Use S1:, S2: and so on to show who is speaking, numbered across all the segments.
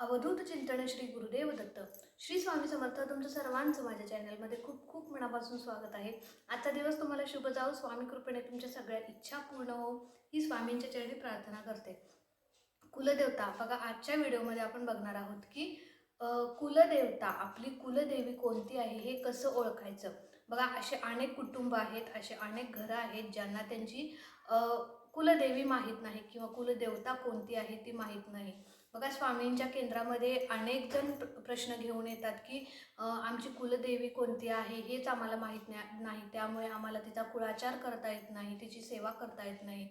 S1: अवधूत चिंतन श्री गुरुदेव दत्त. श्री स्वामी समर्थ तुमचं सर्वांचं माझ्या चॅनलमध्ये खूप खूप मनापासून स्वागत आहे. आजचा दिवस तुम्हाला शुभ जाऊ स्वामी कृपेने तुमच्या सगळ्या इच्छा पूर्ण हो ही स्वामींच्या चरणी प्रार्थना करते. कुलदेवता बघा आजच्या व्हिडिओमध्ये आपण बघणार आहोत की कुलदेवता आपली कुलदेवी कोणती आहे हे कसं ओळखायचं? बघा असे अनेक कुटुंब आहेत असे अनेक घरं आहेत ज्यांना त्यांची कुलदेवी माहीत नाही किंवा कुलदेवता कोणती आहे ती माहीत नाही. बघा स्वामींच्या केंद्रामध्ये अनेक जण प्र- प्रश्न घेऊन येतात की आमची कुलदेवी कोणती आहे हेच आम्हाला माहीत नाही नाही. त्यामुळे आम्हाला तिचा कुळाचार करता येत नाही तिची सेवा करता येत नाही.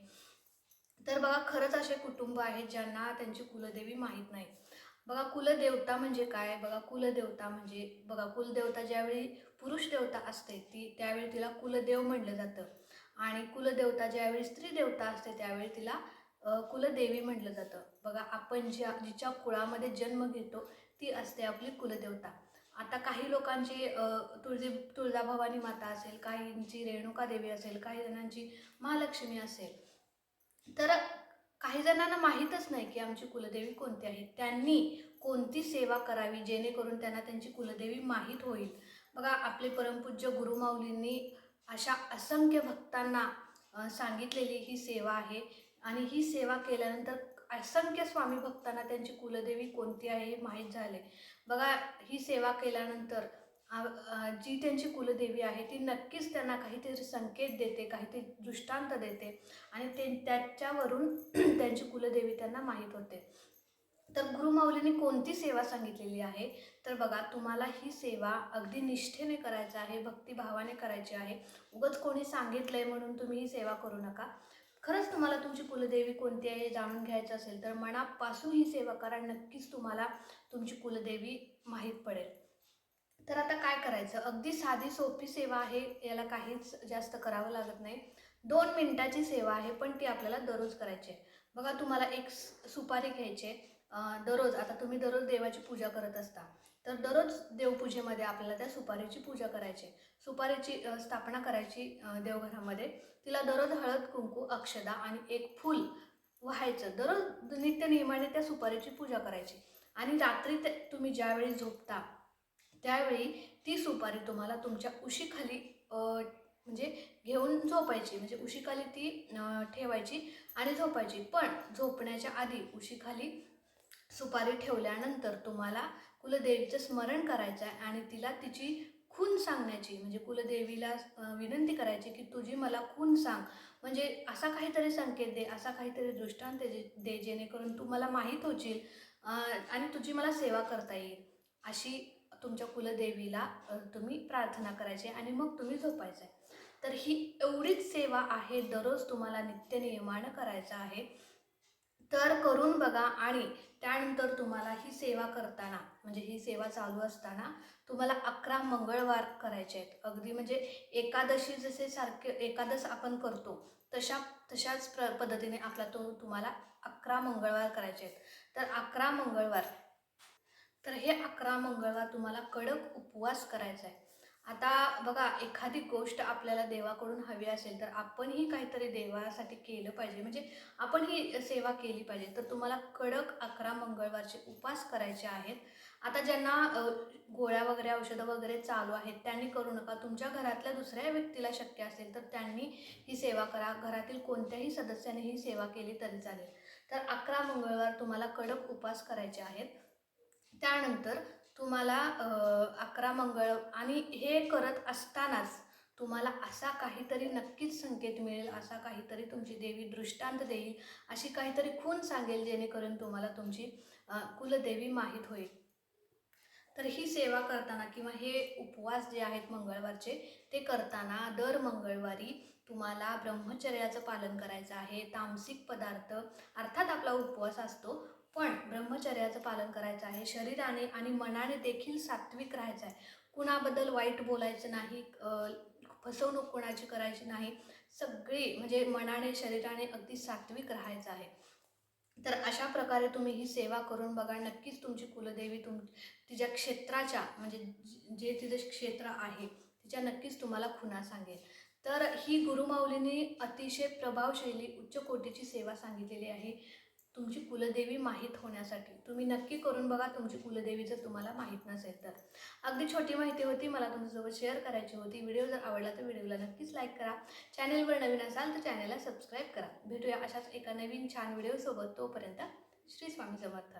S1: तर बघा खरंच असे कुटुंब आहेत ज्यांना त्यांची कुलदेवी माहीत नाही. बघा कुलदेवता म्हणजे काय? बघा कुलदेवता म्हणजे बघा कुलदेवता ज्यावेळी पुरुष देवता असते ती त्यावेळी तिला कुलदेव म्हणलं जातं. आणि कुलदेवता ज्यावेळी स्त्री देवता असते त्यावेळी तिला कुलदेवी म्हटलं जातं. बघा आपण ज्या जिच्या कुळामध्ये जन्म घेतो ती असते आपली कुलदेवता. आता काही लोकांची तुळजी तुळजाभवानी माता असेल काहींची रेणुका देवी असेल काही जणांची महालक्ष्मी असेल. तर काही जणांना माहीतच नाही की आमची कुलदेवी कोणती आहे. त्यांनी कोणती सेवा करावी जेणेकरून त्यांना त्यांची कुलदेवी माहीत होईल. बघा आपले परमपूज्य गुरुमाऊलींनी अशा असंख्य भक्तांना सांगितलेली ही सेवा आहे. आणि ही सेवा केल्यानंतर असंख्य स्वामी भक्तांना त्यांची कुलदेवी कोणती आहे हे माहीत झाले बघा ही सेवा केल्यानंतर जी त्यांची कुलदेवी आहे ती नक्कीच त्यांना काहीतरी संकेत देते काहीतरी दृष्टांत देते आणि ते त्याच्यावरून त्यांची कुलदेवी त्यांना माहीत होते. तर गुरुमाऊलीने कोणती सेवा सांगितलेली आहे? तर बघा तुम्हाला ही सेवा अगदी निष्ठेने करायची आहे भक्तिभावाने करायची आहे. उगच कोणी सांगितलंय म्हणून तुम्ही ही सेवा करू नका. खरंच तुम्हाला तुमची कुलदेवी कोणती आहे हे जाणून घ्यायचं असेल तर मनापासून ही सेवा करा. नक्कीच तुम्हाला तुमची कुलदेवी माहीत पडेल. तर आता काय करायचं? अगदी साधी सोपी सेवा आहे याला काहीच जास्त करावं लागत नाही. दोन मिनिटाची सेवा आहे पण ती आपल्याला दररोज करायची आहे. बघा तुम्हाला एक सुपारी घ्यायची आहे. दररोज आता तुम्ही दररोज देवाची पूजा करत असता. तर दररोज देवपूजेमध्ये आपल्याला त्या सुपारीची पूजा करायची. आहे. सुपारीची स्थापना करायची देवघरामध्ये. तिला दररोज हळद कुंकू अक्षदा आणि एक फूल व्हायचं. दररोज नित्य नियमाने त्या सुपारीची पूजा करायची. आणि रात्री ते तुम्ही ज्यावेळी झोपता त्यावेळी ती सुपारी तुम्हाला तुमच्या उशीखाली म्हणजे घेऊन झोपायची. म्हणजे उशीखाली ती ठेवायची आणि झोपायची. पण झोपण्याच्या आधी उशीखाली सुपारी ठेवल्यानंतर तुम्हाला कुलदेवीचं स्मरण करायचं आहे आणि तिला तिची खून सांगण्याची म्हणजे कुलदेवीला विनंती करायची की तुझी मला खून सांग. म्हणजे असा काहीतरी संकेत दे असा काहीतरी दृष्टांत दे दे जेणेकरून तू मला माहीत होशील आणि तुझी मला सेवा करता येईल. अशी तुमच्या कुलदेवीला तुम्ही प्रार्थना करायची आणि मग तुम्ही झोपायचं आहे. तर ही एवढीच सेवा आहे दररोज तुम्हाला नित्यनियमानं करायचं आहे. तर करून बघा आणि त्यानंतर तुम्हाला ही सेवा करताना म्हणजे ही सेवा चालू असताना तुम्हाला अकरा मंगळवार करायचे आहेत. अगदी म्हणजे एकादशी जसे सारखे एकादश आपण करतो तशा तशाच प्र पद्धतीने आपला तो तुम्हाला अकरा मंगळवार करायचे आहेत. तर अकरा मंगळवार तर हे अकरा मंगळवार तुम्हाला कडक उपवास करायचा आहे. आता बघा एखादी गोष्ट आपल्याला देवाकडून हवी असेल तर आपणही काहीतरी देवासाठी केलं पाहिजे. म्हणजे आपण ही सेवा केली पाहिजे. तर तुम्हाला कडक अकरा मंगळवारचे उपास करायचे आहेत. आता ज्यांना गोळ्या वगैरे औषधं वगैरे चालू आहेत त्यांनी करू नका. तुमच्या घरातल्या दुसऱ्या व्यक्तीला शक्य असेल तर त्यांनी ही सेवा करा. घरातील कोणत्याही सदस्याने ही सेवा केली तरी चालेल. तर अकरा मंगळवार तुम्हाला कडक उपास करायचे आहेत. त्यानंतर तुम्हाला अकरा मंगळ आणि हे करत असतानाच तुम्हाला असा काहीतरी नक्कीच संकेत मिळेल असा काहीतरी तुमची देवी दृष्टांत देईल अशी काहीतरी खून सांगेल जेणेकरून तुम्हाला तुमची कुलदेवी माहीत होईल. तर ही सेवा करताना किंवा हे उपवास जे आहेत मंगळवारचे ते करताना दर मंगळवारी तुम्हाला ब्रह्मचर्याचं पालन करायचं आहे तामसिक पदार्थ अर्थात आपला उपवास असतो ब्रह्मचर्याचं पालन करायचं आहे. शरीराने आणि मनाने देखील सात्विक राहायचं आहे. कुणाबद्दल वाईट बोलायचं नाही फसवणूक कोणाची करायची नाही. सगळी म्हणजे मनाने शरीराने अगदी सात्विक राहायचं आहे. तर अशा प्रकारे तुम्ही ही सेवा करून बघा. नक्कीच तुमची कुलदेवी तुम तिच्या क्षेत्राच्या म्हणजे जे- जे तिचं क्षेत्र आहे तिच्या नक्कीच तुम्हाला खुणा सांगेल. तर ही गुरुमाऊलीने अतिशय प्रभावशैली उच्च कोटीची सेवा सांगितलेली आहे. तुमची कुलदेवी माहीत होण्यासाठी. तुम्ही नक्की करून बघा तुमची कुलदेवी जर तुम्हाला माहीत नसेल तर. अगदी छोटी माहिती होती मला तुमच्यासोबत शेअर करायची होती. व्हिडिओ जर आवडला तर व्हिडिओला नक्कीच लाईक करा. चॅनेलवर नवीन असाल तर चॅनेलला सबस्क्राईब करा. भेटूया अशाच एका नवीन छान व्हिडिओसोबत तोपर्यंत श्री स्वामी समर्थ.